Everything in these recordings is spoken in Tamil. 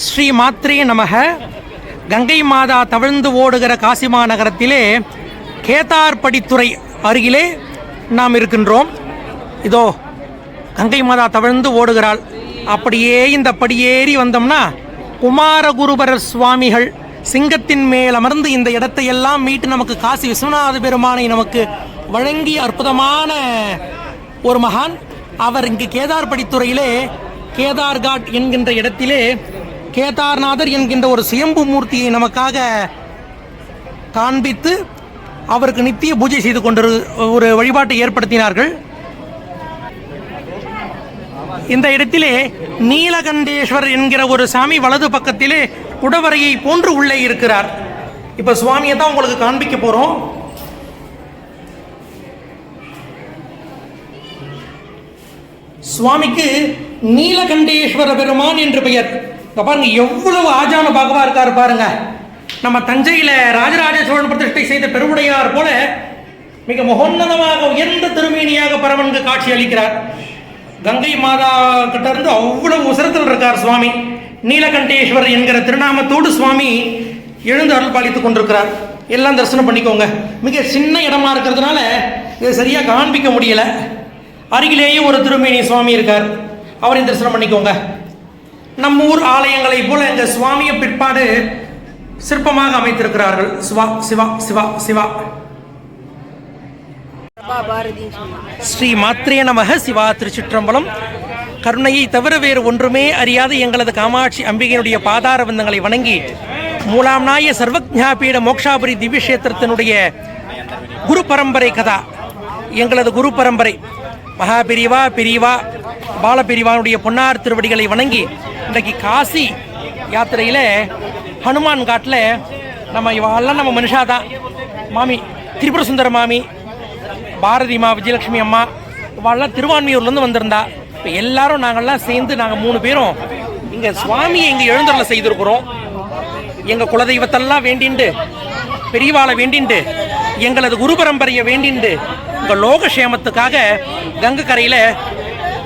ஸ்ரீ மாத்ரே நமக. கங்கை மாதா தவிழ்ந்து ஓடுகிற காசிமா நகரத்திலே கேதார்படித்துறை அருகிலே நாம் இருக்கின்றோம். இதோ கங்கை மாதா தவிழ்ந்து ஓடுகிறாள். அப்படியே இந்த படியேறி வந்தோம்னா குமாரகுருபரர் சுவாமிகள் சிங்கத்தின் மேல் அமர்ந்து இந்த இடத்தை எல்லாம் மீட்டு நமக்கு காசி விஸ்வநாத பெருமானை நமக்கு வழங்கிய அற்புதமான ஒரு மகான். அவர் இங்கு கேதார்படித்துறையிலே கேதார்காட் என்கின்ற இடத்திலே கேதார்நாதர் என்கின்ற ஒரு சியம்பு மூர்த்தியை நமக்காக காண்பித்து அவருக்கு நித்திய பூஜை செய்து கொண்டு ஒரு வழிபாட்டை ஏற்படுத்தினார்கள். இந்த இடத்திலே நீலகண்டேஸ்வர் என்கிற ஒரு சாமி வலது பக்கத்திலே குடவரையை போன்று உள்ளே இருக்கிறார். இப்ப சுவாமியை தான் உங்களுக்கு காண்பிக்க போறோம். சுவாமிக்கு நீலகண்டேஸ்வர பெருமான் என்று பெயர். இப்போ பாருங்க எவ்வளவு ஆஜான பாகவா இருக்கார் பாருங்க. நம்ம தஞ்சையில் ராஜராஜ சோழன் பிரதிஷ்டை செய்த பெருவுடையார் போல மிக மகோன்னதமாக உயர்ந்த திருமேனியாக பரவனுக்கு காட்சி அளிக்கிறார். கங்கை மாதா கிட்ட இருந்து அவ்வளவு உசரத்தில் இருக்கார் சுவாமி. நீலகண்டேஸ்வர் என்கிற திருநாமத்தோடு சுவாமி எழுந்து அருள் பாலித்துக் கொண்டிருக்கிறார். எல்லாம் தரிசனம் பண்ணிக்கோங்க. மிக சின்ன இடமா இருக்கிறதுனால இதை சரியாக காண்பிக்க முடியல. அருகிலேயே ஒரு திருமேனி சுவாமி இருக்கார். அவரையும் தரிசனம் பண்ணிக்கோங்க. நம்ம ஊர் ஆலயங்களைப் போல இந்த சுவாமியை பிற்பாடு சிற்பமாக அமைத்திருக்கிறார்கள். சிவா சிவா சிவா சிவா. ஸ்ரீ மாத்ரே நமக சிவா திருச்சிற்றம்பலம். கருணையை தவிர வேறு ஒன்றுமே அறியாத எங்களது காமாட்சி அம்பிகையினுடைய பாதார வந்தங்களை வணங்கி மூலாம் நாய சர்வஜாபீட மோக்ஷாபுரி திவ்யக்ஷேத்திரத்தினுடைய குரு பரம்பரை கதா. எங்களது குரு பரம்பரை. மகா பிரிவா பிரிவா பாலபெரிவானுடைய பொன்னார் திருவடிகளை வணங்கி இன்றைக்கு காசி யாத்திரையில் ஹனுமான் காட்டில் நம்ம இவெல்லாம் நம்ம மனுஷாதான் மாமி திரிபுர சுந்தர மாமி பாரதிமா விஜயலட்சுமி அம்மா இவெல்லாம் திருவான்மையூர்லேருந்து வந்திருந்தா. இப்போ எல்லாரும் நாங்கள்லாம் சேர்ந்து நாங்கள் மூணு பேரும் இங்கே சுவாமியை இங்கே எழுந்தருளை செய்திருக்கிறோம். எங்கள் குலதெய்வத்தெல்லாம் வேண்டிண்டு பெரியவாளை வேண்டிண்டு எங்களது குரு பரம்பரையை வேண்டிண்டு உங்கள் லோகக்ஷேமத்துக்காக கங்கை கரையில்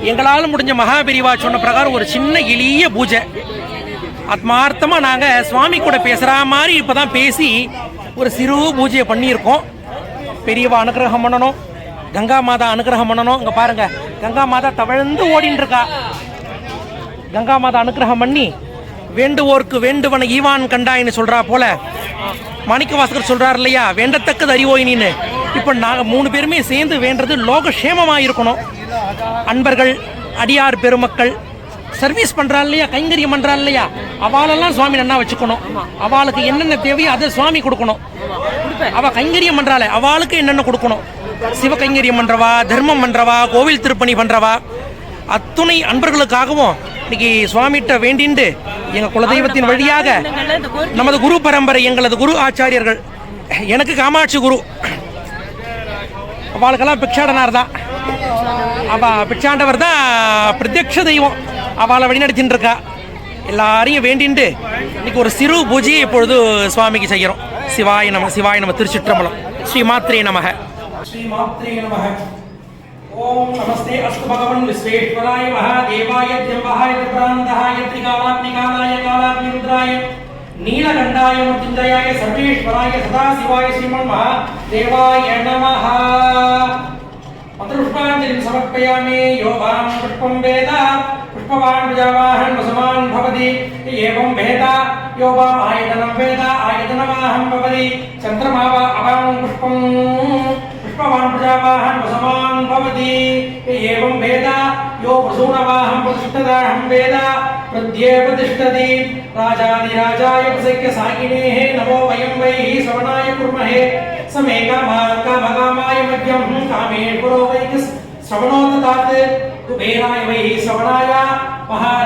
எங்களால் முடிஞ்ச மகாபெரிவா சொன்ன பிரகாரம் ஒரு சின்ன எளிய பூஜை. ஆத்மார்த்தமாக நாங்கள் சுவாமி கூட பேசுகிற மாதிரி இப்போ தான் பேசி ஒரு சிறு பூஜையை பண்ணியிருக்கோம். பெரியவா அனுகிரகம் பண்ணணும். கங்கா மாதா அனுகிரகம் பண்ணணும். இங்கே பாருங்கள் கங்கா மாதா தவழ்ந்து ஓடின்னு இருக்கா. கங்கா மாதா அனுகிரகம் பண்ணி வேண்டுவோர்க்கு வேண்டுவன ஈவான் கண்டாயின்னு சொல்கிறா போல. மாணிக்க வாசகர் சொல்கிறார் இல்லையா வேண்டத்தக்கது அறிவோயினின்னு இப்போ நாங்கள் மூணு பேருமே சேர்ந்து வேண்டது லோகக்ஷேமமாக இருக்கணும் அன்பர்கள் அடியார் பெருமக்கள் சர்வீஸ் பண்றா இல்லையா கைங்கரியம் பண்றா இல்லையா? அவாளெல்லாம் சுவாமி நன்னா வச்சுக்கணும். அவளுக்கு என்னென்ன தேவையோ அதை சுவாமி கொடுக்கணும். அவ கைங்கரியம் பண்றாளே அவளுக்கு என்னென்ன கொடுக்கணும்? சிவ கைங்கரியம் பண்றவா தர்மம் பண்றவா கோவில் திருப்பணி பண்றவா? அத்துணை அன்பர்களுக்காகவும் இன்னைக்கு சுவாமிகிட்ட வேண்டிண்டு எங்க குலதெய்வத்தின் வழியாக நமது குரு பரம்பரை எங்களது குரு ஆச்சாரியர்கள் எனக்கு காமாட்சி குரு. அவளுக்கெல்லாம் பிக்ஷாடனார் தான். அவள் பிச்சாண்டவர் தான் பிரத்யக்ஷ தெய்வம். அவளை வழிநடத்தின்னு இருக்கா எல்லாரையும் வேண்டின்ட்டு இன்னைக்கு ஒரு சிறு பூஜையை இப்பொழுது சுவாமிக்கு செய்கிறோம். சிவாய நம சிவாய நம திருச்சிற்றம்பலம். ஸ்ரீ மாத்ரே நமக. ஸ்ரீ மாத்ரே நமக. ஓம் நமஸ்தே அஸ்து பகவன் விஸ்வேஸ்வராய மகாதேவாய தியம்பகாய திராந்தகாய திரிகாலாத்மிகாலாய காலாத்மிருத்ராய நீலகண்டாய முத்துந்திராய சர்வேஸ்வராய சதாசிவாய ஸ்ரீமன் மகாதேவாய நமஹா मन्त्रपुष्पाञ्जलिं समर्पयामि। यो वां पुष्पं वेद, पुष्पवान् प्रजावाहन् वसमान् भवति। एवं वेद यो वां आयतनं वेद आयतनवाहं भवति। चन्द्रमा वा अवां पुष्पं, पुष्पवान् प्रजावाहन् वसमान् भवति। एवं वेद, यो वसूनवाहं प्रतिष्ठदाहं वेद प्रत्येव तिष्ठति राजाधिराजाय प्रसख्य साकिनेः नमो वयं वै श्रवणाय कुर्महे। समे कामा कामकामाय मध्यं कामेश्वरो वै श्रवणो ददात् कुबेराय वै श्रवणाय महाराज